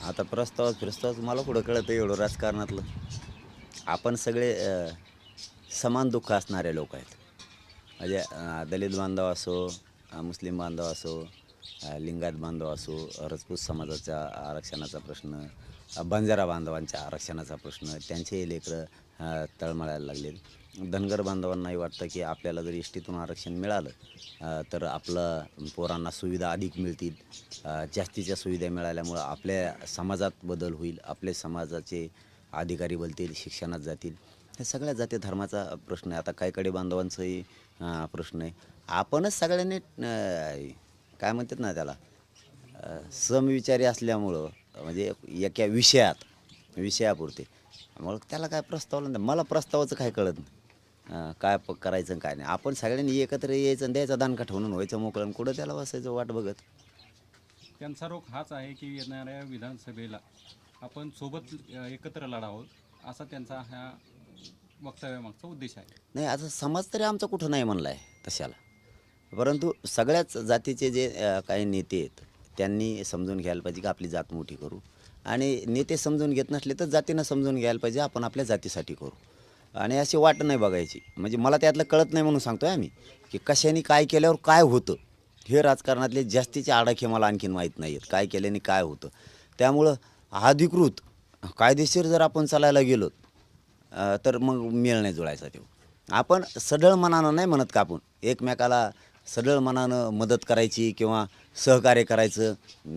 आता प्रस्ताव प्रस्ताव मला कुठं कळतं एवढं राजकारणातलं? आपण सगळे समान दुःख असणारे लोक आहेत. म्हणजे दलित बांधव असो मुस्लिम बांधव असो लिंगायत बांधव असो राजपूत समाजाच्या आरक्षणाचा प्रश्न बंजारा बांधवांच्या आरक्षणाचा प्रश्न त्यांचेही लेकरं तळमळायला लागले धनगर बांधवांनाही वाटतं की आपल्याला जर एस टीतून आरक्षण मिळालं तर आपलं पोरांना सुविधा अधिक मिळतील. जास्तीच्या सुविधा मिळाल्यामुळं आपल्या समाजात बदल होईल आपले समाजाचे अधिकारी बोलतील शिक्षणात जातील. हे सगळ्या जाती धर्माचा प्रश्न आहे. आता कायकडे बांधवांचाही प्रश्न आहे. आपणच सगळ्यांनी काय म्हणतात ना त्याला समविचारी असल्यामुळं म्हणजे एका विषयात विषयापुरते. मग त्याला काय प्रस्तावलं नाही. मला प्रस्तावाचं काय कळत नाही. अं, काय प करायचं आणि काय नाही. आपण सगळ्यांनी एकत्र यायचं आणि द्यायचं दानका ठेवून व्हायचं मोकळं आणि कुठं त्याला बसायचं वाट बघत. त्यांचा रोख हाच आहे की येणाऱ्या विधानसभेला आपण सोबत अ, एकत्र लढावं असा त्यांचा ह्या वक्तव्यामागचा उद्देश आहे. नाही आता समाज तरी आमचा कुठं नाही म्हणला आहे तशाला. परंतु सगळ्याच जातीचे जे अ, काही नेते आहेत त्यांनी समजून घ्यायला पाहिजे की आपली जात मोठी करू. आणि नेते समजून घेत नसले तर जातीनं समजून घ्यायला पाहिजे आपण आपल्या जातीसाठी करू. आणि अशी वाट नाही बघायची. म्हणजे मला त्यातलं कळत नाही म्हणून सांगतोय आम्ही की कशाने काय केल्यावर काय होतं. हे राजकारणातले जास्तीचे आडाखे मला आणखीन माहीत नाही आहेत काय केल्याने काय होतं. त्यामुळं अधिकृत कायदेशीर जर आपण चालायला गेलो तर मग मेळ नाही जुळायचा तो आपण सढळ मनानं नाही म्हणत का आपण एकमेकाला सढळ मनानं मदत करायची किंवा सहकार्य करायचं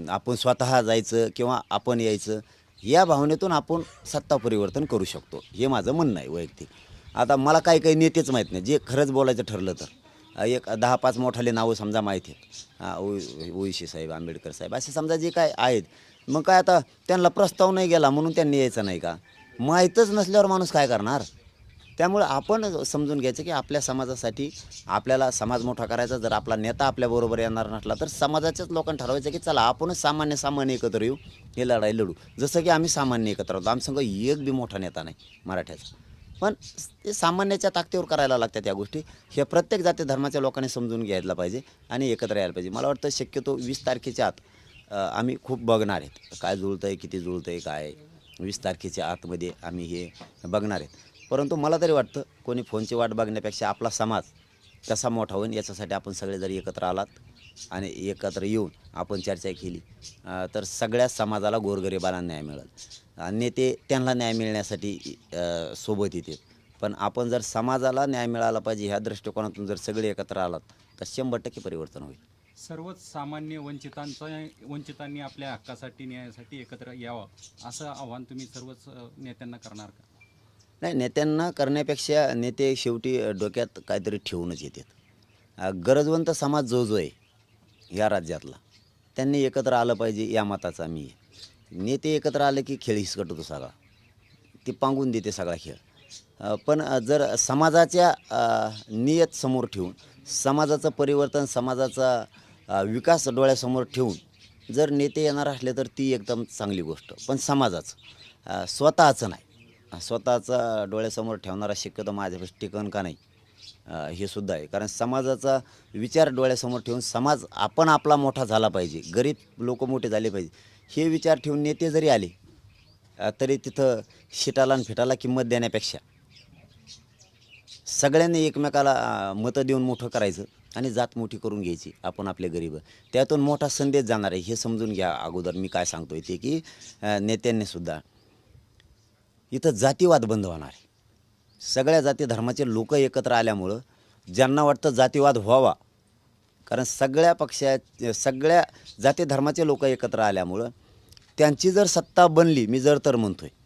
आपण स्वतः जायचं किंवा आपण यायचं या भावनेतून आपण सत्ता परिवर्तन करू शकतो. हे माझं म्हणणं आहे वैयक्तिक. आता मला काही काही नेतेच माहीत नाही. जे खरंच बोलायचं ठरलं तर. एक दहा पाच मोठाले नावं समजा माहीत आहेत. ओईशी साहेब आंबेडकर साहेब असे समजा जे काय आहेत. मग काय आता त्यांना प्रस्ताव नाही गेला म्हणून त्यांनी यायचं नाही का? माहीतच नसल्यावर माणूस काय करणार? त्यामुळं आपण समजून घ्यायचं की आपल्या समाजासाठी आपल्याला समाज मोठा करायचा जर आपला नेता आपल्याबरोबर येणार नसला तर समाजाच्याच लोकांना ठरवायचं की चला आपणच सामान्य सामान्य एकत्र येऊ हे लढाई लढू. जसं की आम्ही सामान्य एकत्र होतो. आमसंग एक बी मोठा नेता नाही मराठ्याचा. पण ते सामान्याच्या ताकदीवर करायला लागतात या गोष्टी. हे प्रत्येक जाती धर्माच्या लोकांनी समजून घ्यायला पाहिजे आणि एकत्र यायला पाहिजे. मला वाटतं शक्यतो वीस तारखेच्या आत आम्ही खूप बघणार आहेत. काय जुळतं आहे किती जुळतं आहे काय? वीस तारखेच्या आतमध्ये आम्ही हे बघणार आहेत. परंतु मला तरी वाटतं कोणी फोनची वाट बघण्यापेक्षा आपला समाज कसा मोठा होईल याच्यासाठी आपण सगळे जर एकत्र आलात आणि एकत्र येऊन आपण चर्चा केली तर सगळ्या समाजाला गोरगरिबाला न्याय मिळेल. आणि नेते त्यांना न्याय मिळण्यासाठी सोबत येते पण आपण जर समाजाला न्याय मिळाला पाहिजे ह्या दृष्टिकोनातून जर सगळे एकत्र आलात तर शंभर टक्के परिवर्तन होईल. सर्वच सामान्य वंचितांचा वंचितांनी आपल्या हक्कासाठी न्यायासाठी एकत्र यावं असं आव्हान तुम्ही सर्वच नेत्यांना करणार का? नाही नेत्यांना करण्यापेक्षा नेते शेवटी डोक्यात काहीतरी ठेवूनच येतात. गरजवंत समाज जो जो आहे या राज्यातला त्यांनी एकत्र आलं पाहिजे या मताचा मी नेते एकत्र आले की खेळ हिसकटतो सगळा. ती पांगून देते सगळा खेळ. पण जर समाजाच्या नियत समोर ठेवून समाजाचं परिवर्तन समाजाचा विकास डोळ्यासमोर ठेवून जर नेते येणार असले तर ती एकदम चांगली गोष्ट. पण समाजाचं स्वतःचं नाही. स्वतःचा डोळ्यासमोर ठेवणारा शक्यतो माझ्यापाशी टिकन का नाही? हे सुद्धा आहे. कारण समाजाचा विचार डोळ्यासमोर ठेवून समाज आपण आपला मोठा झाला पाहिजे. गरीब लोक मोठे झाले पाहिजे. हे विचार ठेवून नेते जरी आले तरी तिथं शिटाला आणि फिटाला किंमत देण्यापेक्षा सगळ्यांनी एकमेकाला मतं देऊन मोठं करायचं आणि जात मोठी करून घ्यायची आपण आपले गरीब. त्यातून मोठा संदेश जाणार आहे. हे समजून घ्या अगोदर मी काय सांगतोय ते की नेत्यांनीसुद्धा नेत्यांनी सुद्धा. इथं जातीवाद बंद होणार आहे. सगळ्या जाती धर्माचे लोक एकत्र आल्यामुळं ज्यांना वाटतं जातीवाद व्हावा कारण सगळ्या पक्षा सगळ्या जाती धर्माचे लोक एकत्र आल्यामुळं त्यांची जर सत्ता बनली मी जर तर म्हणतो आहे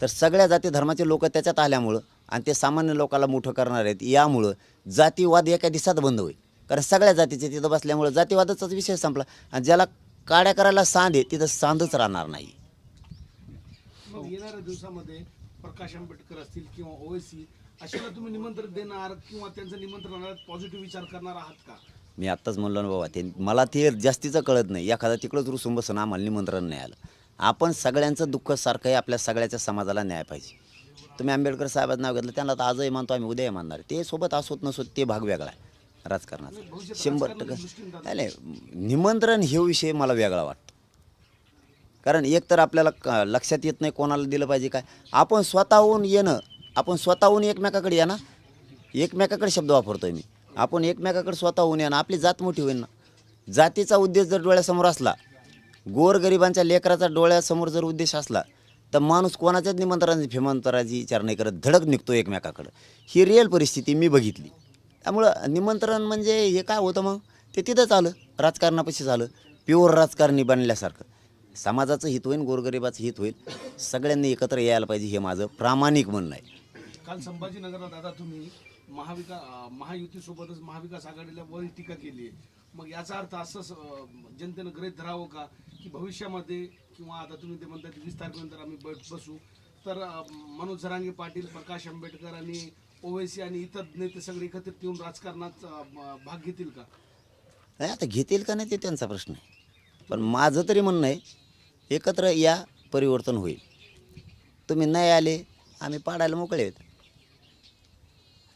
तर सगळ्या जाती धर्माचे लोक त्याच्यात आल्यामुळं आणि ते सामान्य लोकाला मोठं करणार आहेत यामुळं जातीवाद एका दिवसात बंद होईल. कारण सगळ्या जातीचे तिथं बसल्यामुळं जातीवादाचाच विषय संपला आणि ज्याला काड्या करायला सांध आहे तिथं सांधच राहणार नाही. मग येणाऱ्या दिवसामध्ये प्रकाश आंबेडकर असतील किंवा ओएसी अशाला तुम्ही निमंत्रण देणार किंवा त्यांचं निमंत्रण पॉझिटिव्ह विचार करणार आहात का? मी आत्ताच म्हणलो ना बाबा ते मला ते जास्तीचं कळत नाही. एखादा तिकडंच रुसून बसून आम्हाला निमंत्रण नाही आलं. आपण सगळ्यांचं दुःख सारखं आहे आपल्या सगळ्याच्या समाजाला न्याय पाहिजे. तुम्ही आंबेडकर साहेबाचं नाव घेतलं त्यांना तर आजही मानतो आम्ही उद्याही मानणार ते सोबत असोत नसोत ते भाग वेगळा आहे. राजकारणाचा. शंभर टक्के. नाही निमंत्रण हे विषय मला वेगळा वाटतो. कारण एक तर आपल्याला क- लक्षात येत नाही कोणाला दिलं पाहिजे काय. आपण स्वतःहून येणं आपण स्वतःहून एकमेकाकडे या ना. एकमेकाकडे शब्द वापरतो आहे मी. आपण एकमेकाकडे स्वतःहून या ना. आपली जात मोठी होईल ना. जातीचा उद्देश जर डोळ्यासमोर असला गोरगरिबांच्या लेकराचा डोळ्यासमोर जर उद्देश असला तर माणूस कोणाच्याच निमंत्रणाची फेमंतराची विचार नाही करत. धडक निघतो एकमेकाकडं. ही रिअल परिस्थिती मी बघितली. त्यामुळं निमंत्रण म्हणजे हे काय होतं मग? ते तिथंच आलं राजकारणापाशी झालं प्युअर राजकारणी बनल्यासारखं. समाजाचं हित होईल गोरगरिबाचं हित होईल. सगळ्यांनी एकत्र यायला पाहिजे हे माझं प्रामाणिक म्हणणं आहे. काल संभाजीनगरात दादा तुम्ही महाविका महायुतीसोबतच महाविकास आघाडीला वर टीका केली आहे. मग याचा अर्थ असं जनतेनं गृहीत धरावं का? की भविष्यामध्ये किंवा आता तुम्ही ते म्हणताय वीस तारखेनंतर आम्ही बसू. तर मनोज झरांगे पाटील प्रकाश आंबेडकर आणि ओवैसी आणि इतर नेते सगळे एकत्रित येऊन राजकारणात भाग घेतील का? नाही आता घेतील का नाही ते त्यांचा प्रश्न आहे. पण माझं तरी म्हणणं आहे एकत्र या परिवर्तन होईल. तुम्ही नाही आले आम्ही पाडायला मोकळे आहेत.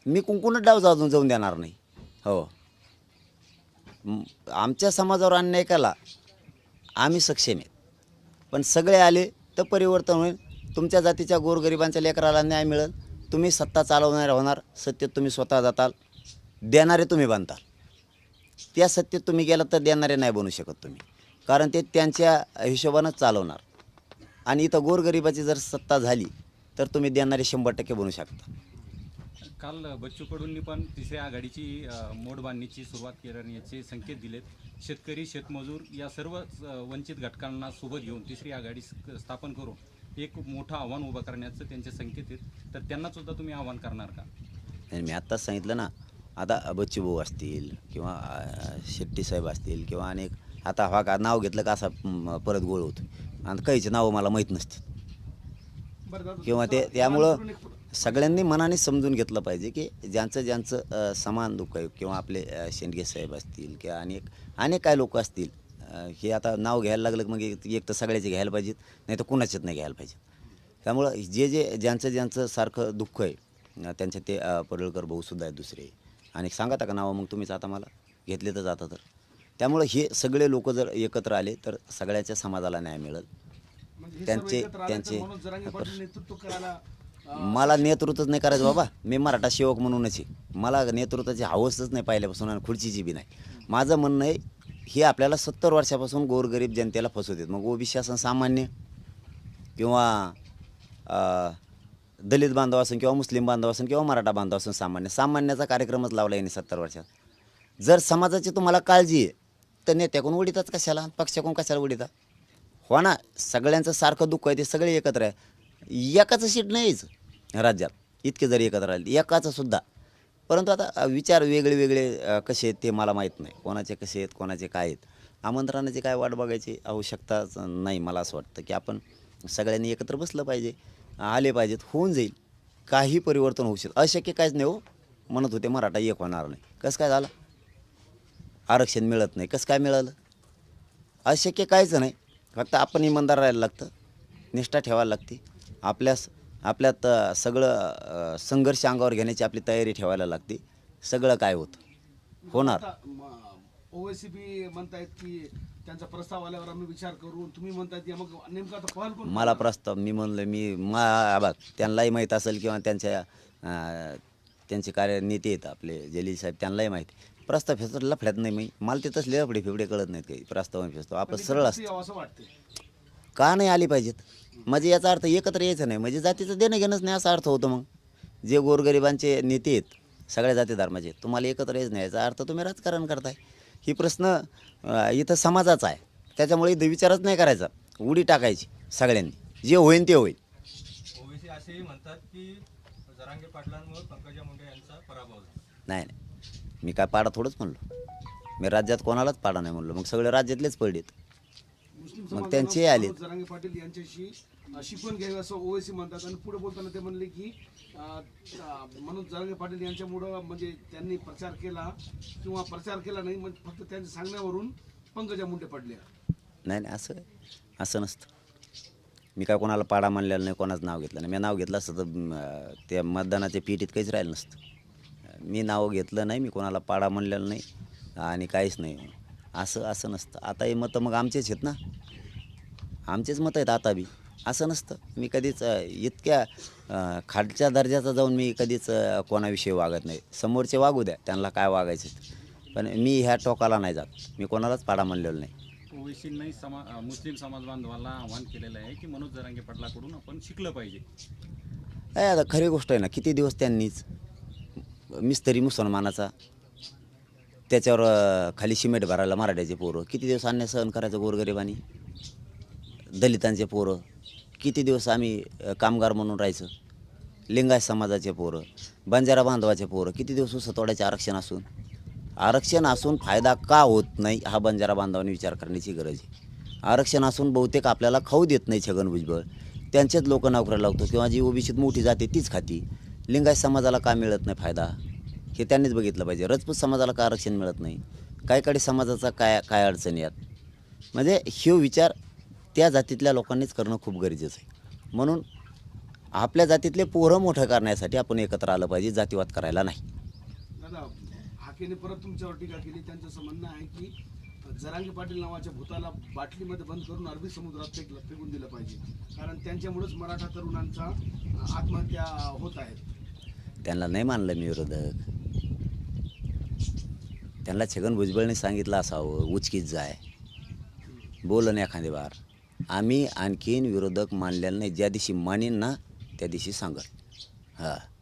मी कुंकुनच डाव जाऊन जाऊन देणार नाही. हो. आमच्या समाजावर अन्याय केला आम्ही सक्षम आहेत. पण सगळे आले तर परिवर्तन होईल. तुमच्या जातीच्या गोरगरिबांच्या लेकराला न्याय मिळेल. तुम्ही सत्ता चालवणारे होणार सत्तेत तुम्ही स्वतः जाताल. देणारे तुम्ही बांधताल त्या सत्तेत तुम्ही गेलात तर देणारे नाही बनू शकत तुम्ही. कारण ते त्यांच्या हिशोबानंच चालवणार. आणि इथं गोरगरिबाची जर सत्ता झाली तर तुम्ही देणारे शंभर टक्के बनू शकता. काल बच्चू कडूंनी पण तिसऱ्या आघाडीची मोड बांधणीची सुरुवात करण्याचे संकेत दिलेत. शेतकरी शेतमजूर या सर्व वंचित घटकांना सोबत घेऊन तिसरी आघाडी स्थापन करून एक मोठं आव्हान उभं करण्याचं त्यांचे संकेत आहेत. तर त्यांना सुद्धा तुम्ही आव्हान करणार का? मी आत्ताच सांगितलं ना आता बच्चू भाऊ असतील किंवा शेट्टी साहेब असतील किंवा अनेक आता हा का नाव घेतलं का असा म, परत गोळ होतो. आणि काहीचे नावं मला माहीत नसते बरं दादा, किंवा ते तुमचा त्यामुळं सगळ्यांनी मनाने समजून घेतलं पाहिजे की ज्यांचं ज्यांचं अ, समान दुःख आहे किंवा आपले अ, शेंडगे साहेब असतील किंवा अनेक अनेक काय लोक असतील अ, हे आता नाव घ्यायला लागलं की मग एक एक तर सगळ्याचे घ्यायला पाहिजेत नाही तर कुणाचेच नाही घ्यायला पाहिजेत. त्यामुळं जे जे ज्यांचं ज्यांचं सारखं दुःख आहे अ, त्यांचे ते अ, पडळकर भाऊसुद्धा आहेत दुसरे. आणि सांगा का नावं मग तुम्हीच आता मला? घेतले तर जाता तर. त्यामुळं हे सगळे लोक जर एकत्र आले तर सगळ्याच्या समाजाला न्याय मिळेल. म्हणजे त्यांचे- त्यांचे- नेतृत्व करायला मला नेतृत्वच नाही करायचं बाबा. मी मराठा सेवक म्हणूनच आहे. मला नेतृत्वाची हवसच नाही पहिल्यापासून आणि खुर्चीची बी नाही. माझं म्हणणं आहे हे आपल्याला सत्तर वर्षापासून गोरगरीब जनतेला फसवतात मग ओबीसी असं सामान्य किंवा दलित बांधव असेल किंवा मुस्लिम बांधव असेल किंवा मराठा बांधव असेल सामान्य सामान्याचा कार्यक्रमच लावला यांनी सत्तर वर्षात. जर समाजाची तुम्हाला काळजी आहे तर नेत्याकडून उडीतच कशाला? पक्षाकडून कशाला उडीता? हो ना सगळ्यांचं सारखं दुःख आहे ते सगळे एकत्र आहे. एकाचं सीट नाहीच राज्यात इतके जरी एकत्र आले एकाचं सुद्धा. परंतु आता विचार वेगळे वेगळे कसे आहेत ते मला माहीत नाही. कोणाचे कसे आहेत कोणाचे काय आहेत. आमंत्रणाची काय वाट बघायची आवश्यकताच नाही मला असं वाटतं की आपण सगळ्यांनी एकत्र बसलं पाहिजे आले पाहिजेत होऊन जाईल. काही परिवर्तन होऊ शकतं. अशक्य काहीच नाही हो. म्हणत होते मराठा एक होणार नाही. कसं काय झालं? आरक्षण मिळत नाही. कसं काय मिळालं? अशक्य काहीच नाही. फक्त आपण इमानदार राहायला लागतं. निष्ठा ठेवायला लागते. आपल्यास आपल्यात सगळं संघर्ष अंगावर घेण्याची आपली तयारी ठेवायला लागते. सगळं काय होतं? होणार. ओवेसी बी म्हणतायत की त्यांचा प्रस्ताव आल्यावर आम्ही विचार करू तुम्ही म्हणतायत मग नेमकं आता पहल कोण मला प्रस्ताव मी म्हणलं मी मा बघ त्यांनाही माहीत असेल किंवा त्यांच्या त्यांचे कार्य नेते आहेत आपले जलील साहेब त्यांनाही माहिती. प्रस्ताव फेसत लफड्यात नाही मी. मला ते तसले लफडे फिबडे कळत नाहीत काही. प्रस्ताव फेसतो आपलं सरळ असतं. असं का नाही आली पाहिजेत? म्हणजे याचा अर्थ एकत्र यायचं नाही. म्हणजे जातीचं देणं घेणंच नाही असा अर्थ होतो मग. जे गोरगरिबांचे नेते आहेत सगळ्या जाती धर्माचे तुम्हाला एकत्र यायचं नाही. याचा अर्थ तुम्ही राजकारण करताय. ही प्रश्न इथं समाजाचा आहे. त्याच्यामुळे इथं विचारच नाही करायचा. उडी टाकायची सगळ्यांनी. जे होईल ते होईल. ओबीसी असेही म्हणतात की जरांगे पंकजा मुंडे यांचा पराभव नाही नाही. मी काय पाडा थोडंच म्हणलो. मी राज्यात कोणालाच पाडा नाही म्हणलो. मग सगळे राज्यातलेच पडलेत. मग त्यांचेही आले. जरांगे पाटील यांच्याशी शिकवण घ्यावी असं ओवेसी म्हणतात. आणि पुढे बोलताना ते म्हणले की मनोज जरांगे पाटील यांच्यामुळं म्हणजे त्यांनी प्रचार केला किंवा प्रचार केला नाही म्हणजे फक्त त्यांच्या सांगण्यावरून पंकजा मुंडे पडल्या. नाही नाही असं असं नसतं. मी काय कोणाला पाडा म्हणलेलं नाही कोणाचं नाव घेतलं नाही. मी नाव घेतलं असतं तर त्या मतदानाच्या पिढीत काहीच राहिलं नसतं. मी नाव घेतलं नाही मी कोणाला पाडा म्हणलेलं नाही आणि काहीच नाही. असं असं नसतं. आता हे मतं मग आमचेच आहेत ना. आमचेच मत आहेत आता बी. असं नसतं. मी कधीच इतक्या खालच्या दर्जाचा जाऊन मी कधीच कोणाविषयी वागत नाही. समोरचे वागू द्या त्यांना काय वागायचं. पण मी ह्या टोकाला नाही जात. मी कोणालाच पाडा म्हणलेलो नाही. ओवेसींनाही समा मुस्लिम समाज बांधवाला आव्हान केलेलं आहे की मनोज जरांगे पाटलाकडून आपण शिकलं पाहिजे. आता खरी गोष्ट आहे ना किती दिवस त्यांनीच मिस्तरी मुसलमानाचा त्याच्यावर खाली सिमेंट भरायला मराठ्याचे पोरं. किती दिवस अन्याय सहन करायचं गोरगरिबांनी? दलितांचे पोरं. किती दिवस आम्ही कामगार म्हणून राहायचं? लिंगायत समाजाचे पोरं. बंजारा बांधवाचे पोरं. किती दिवस उसं आरक्षण असून? आरक्षण असून फायदा का होत नाही हा बंजारा बांधवाने विचार करण्याची गरज आहे. आरक्षण असून बहुतेक आपल्याला खाऊ देत नाही छगन भुजबळ. त्यांचेच लोक नोकऱ्या लावतो किंवा जी ओबीसीत मोठी जाते तीच खाती. लिंगायत समाजाला का मिळत नाही फायदा? हे त्यांनीच बघितलं पाहिजे. राजपूत समाजाला का आरक्षण मिळत नाही? काय काही समाजाचा काय काय अडचणी आहेत? म्हणजे हे विचार त्या जातीतल्या लोकांनीच करणं खूप गरजेचं आहे. म्हणून आपल्या जातीतले पोरं मोठं करण्यासाठी आपण एकत्र आलं पाहिजे जातीवाद करायला नाही. हाकेने परत तुमच्यावर टीका केली. त्यांचं असं म्हणणं आहे की जरांगे पाटील नावाच्या भूताला बाटलीमध्ये बंद करून अरबी समुद्रात फेकलं फेकून दिलं पाहिजे. कारण त्यांच्यामुळेच मराठा तरुणांचा आत्महत्या होत आहेत त्यांना नाही मानलं मी विरोधक. त्यांना छगन भुजबळने सांगितलं असावं उचकीत जाय. बोलन एखादी बार. आम्ही आणखीन विरोधक मानलेलं नाही. ज्या दिवशी मानेन ना त्या दिवशी सांगत हां.